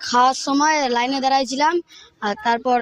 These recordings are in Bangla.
খাওয়ার সময় লাইনে দাঁড়াইছিলাম আর তারপর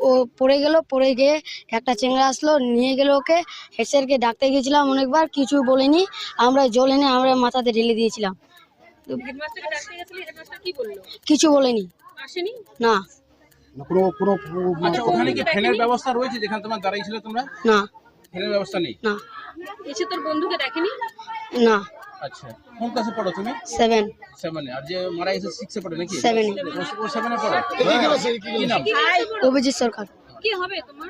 ও পড়ে গেল পড়ে গিয়ে একটা চেংড়া আসলো নিয়ে গেল ওকে। হেডস্যারকে ডাকতে গিয়েছিলাম অনেকবার কিছু বলেনি। আমরা জল এনে আমরা মাথাতে ঢেলে দিয়েছিলাম। হেডমাস্টারকে ডাকতে গেছিলি? হেডমাস্টার কি বলল? কিছু বলেনি। না। কোনো কোনো আচ্ছা ওখানে কি ফ্যানের ব্যবস্থা রয়েছে যেখানে তোমার দাঁড়িয়েছিল তোমরা? না। ফ্যানের ব্যবস্থা নেই? না। এসে তোর বন্ধুকে দেখেনি? না। আচ্ছা কোন ক্লাসে পড়ো তুমি? সেভেন সেভেনে আর যে মারা গেছে সিক্সে পড়ে নাকি? সেভেন ও- ও সেভেনে পড়ে? কি নাম? অভিজিৎ সরকার। কি হবে তোমার?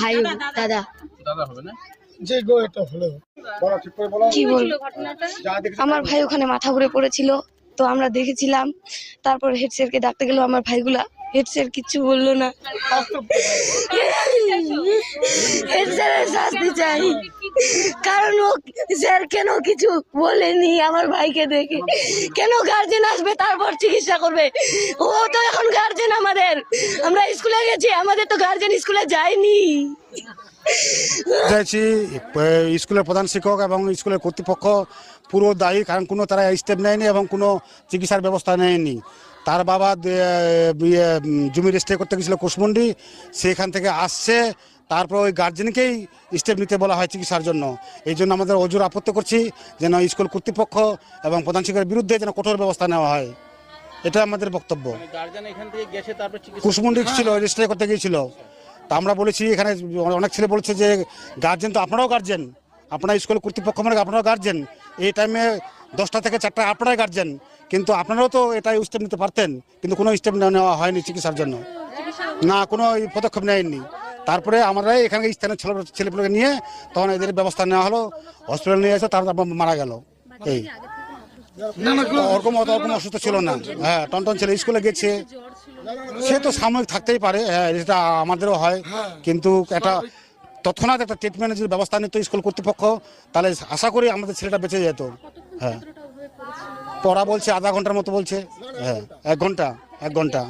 ভাই দাদা দাদা। হবে না? যে গো এটা হলো। বলো ঠিক করে বলো। কি বল? আমার ভাই ওখানে মাথা ঘুরে পড়েছিল তো আমরা দেখেছিলাম। তারপর হেড স্যারকে ডাকতে গেল আমার ভাইগুলা হেড স্যার কিচ্ছু বলল না। হেড স্যারের শাস্তি চাই। কারণ ও স্যার কেন কিছু বলেনি আমার ভাইকে দেখে? কেন গার্জেন আসবে তারপর চিকিৎসা করবে? ও তো এখন গার্জেন আমাদের। আমরা স্কুলে গেছি, আমাদের তো গার্জেন স্কুলে যায়নি। চাইছি স্কুলের প্রধান শিক্ষক এবং স্কুলের কর্তৃপক্ষ পুরো দায়ী, কারণ কোনো তারা স্টেপ নেয়নি এবং কোনো চিকিৎসার ব্যবস্থা নেয়নি। তার বাবা জমি রেজিস্ট্রি করতে গেছিল কুশমন্ডি, সেখান থেকে আসছে তারপর ওই গার্জেনকেই স্টেপ নিতে বলা হয় চিকিৎসার জন্য। এই জন্য আমাদের অজুর আপত্তি করছি যেন স্কুল কর্তৃপক্ষ এবং প্রধান শিক্ষকের বিরুদ্ধে যেন কঠোর ব্যবস্থা নেওয়া হয়। এটা আমাদের বক্তব্য। গার্জেন এখান থেকে গেছে তারপর চিকিৎসা কুশমুন্ডি ছিল রেজিস্ট্রি করতে গিয়েছিল। তা আমরা বলেছি এখানে অনেক ছেলে বলছে যে গার্জেন তো আপনারাও গার্জেন আপনার স্কুল কর্তৃপক্ষ মানে আপনারাও গার্জেন এই টাইমে দশটা থেকে চারটা আপনারাই গার্জেন কিন্তু আপনারাও তো এটাই স্টেপ নিতে পারতেন। কিন্তু কোনো স্টেপ নেওয়া হয়নি চিকিৎসার জন্য। না কোনো পদক্ষেপ নেয়নি। তারপরে আমরা এখানে স্থানীয় ছেলে ছেলেগুলোকে নিয়ে তখন এদের ব্যবস্থা নেওয়া হলো হসপিটাল নিয়ে এসে তারপর মারা গেল। এই। ওরকম অত ওরকম অসুস্থ ছিল না। হ্যাঁ টনটন ছেলে স্কুলে গেছে। সে তো সাময়িক থাকতেই পারে হ্যাঁ এটা আমাদেরও হয়। কিন্তু একটা তৎক্ষণাৎ একটা ট্রিটমেন্টের যদি ব্যবস্থা নিত স্কুল কর্তৃপক্ষ, তাহলে আশা করি আমাদের ছেলেটা বেঁচে যেত। হ্যাঁ। পড়া বলছে, আধা ঘণ্টার মতো বলছে। হ্যাঁ এক ঘণ্টা এক ঘণ্টা।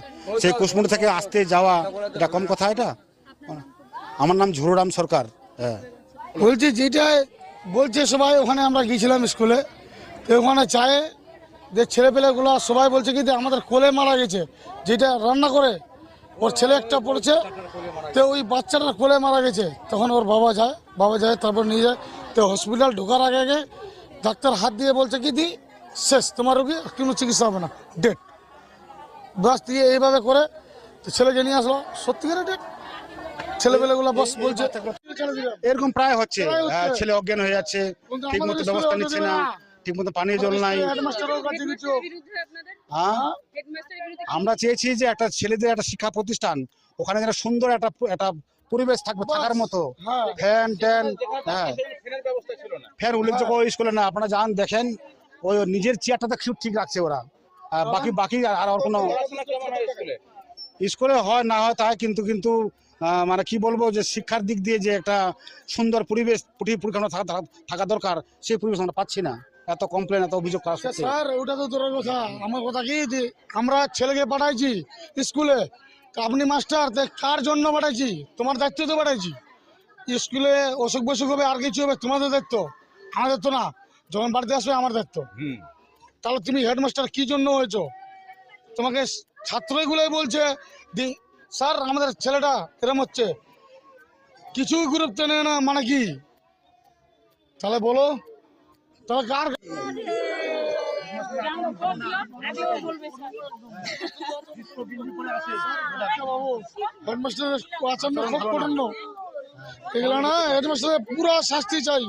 সেই কুশমুড়ি থেকে আসতে যাওয়া, এটা কম কথা এটা? আমার নাম ঝুরুরাম সরকার হ্যাঁ। বলছি যেটা বলছে সবাই, ওখানে আমরা গিয়েছিলাম স্কুলে। তো ওখানে চায়ে যে ছেলেপেলেগুলো, সবাই বলছে কি যে আমাদের কোলে মারা গেছে, যেটা রান্না করে, ওর ছেলে একটা পড়েছে, তো ওই বাচ্চাটার কোলে মারা গেছে। তখন ওর বাবা যায় বাবা যায়, তারপর নিয়ে যায়। তো হসপিটাল ঢোকার আগে আগে ডাক্তার হাত দিয়ে বলছে কি দি, শেষ, তোমার রোগী কোনো চিকিৎসা হবে না ডেট বাস দিয়ে এইভাবে করে তো ছেলেকে নিয়ে আসলো, সত্যিকারের ডেট ছেলেপেলেগুলো বস বলছে এরকম প্রায় হচ্ছে। হ্যাঁ, ছেলে অজ্ঞান হয়ে যাচ্ছে ঠিক মতো ব্যবস্থা নিচ্ছে না ঠিক মতো পানীয় জল নাই। হ্যাঁ? আমরা চেয়েছি যে একটা ছেলেদের একটা শিক্ষা প্রতিষ্ঠান ওখানে যেন সুন্দর একটা একটা পরিবেশ থাকবে থাকার মতো। হ্যাঁ। ফ্যান ট্যান হ্যাঁ। ফ্যানের ব্যবস্থা ছিল না। ফ্যান উল্লেখযোগ্য ওই স্কুলে না আপনারা যান দেখেন। ওই নিজের চেয়ারটা তো ঠিক রাখছে ওরা। বাকি বাকি আর আর কোনো হয় স্কুলে। স্কুলে হয় না হয় তাই কিন্তু কিন্তু মানে কি বলব যে শিক্ষার দিক দিয়ে যে একটা সুন্দর পরিবেশ পরি- পরিকাঠামো থাকা দরকার সেই পরিবেশ আমরা পাচ্ছি না। এত কমপ্লেন এত অভিযোগ করা স্যার ওটা তো দূরের কথা। আমার কথা কি? যে আমরা ছেলেকে পাঠাইছি স্কুলে। আপনি মাস্টার কার জন্য পাঠাইছি? তোমার দায়িত্ব তো পাঠাইছি। স্কুলে অসুখ বসুখ হবে আর কিছু হবে তোমাদের দায়িত্ব। আমাদের তো না। যখন বাড়িতে আসবে আমার দায়িত্ব। হুম। তাহলে তুমি হেডমাস্টার কি জন্য হয়েছো? তোমাকে ছাত্রগুলোই বলছে দি স্যার, আমাদের ছেলেটা এরম হচ্ছে? কিছুই গুরুত্ব নেয় না মানে কি? তাহলে বলো, তাহলে কার হেডমাস্টার আচরণ খুব কঠিন এগুলো না হেডমাস্টারের পুরো শাস্তি চাই।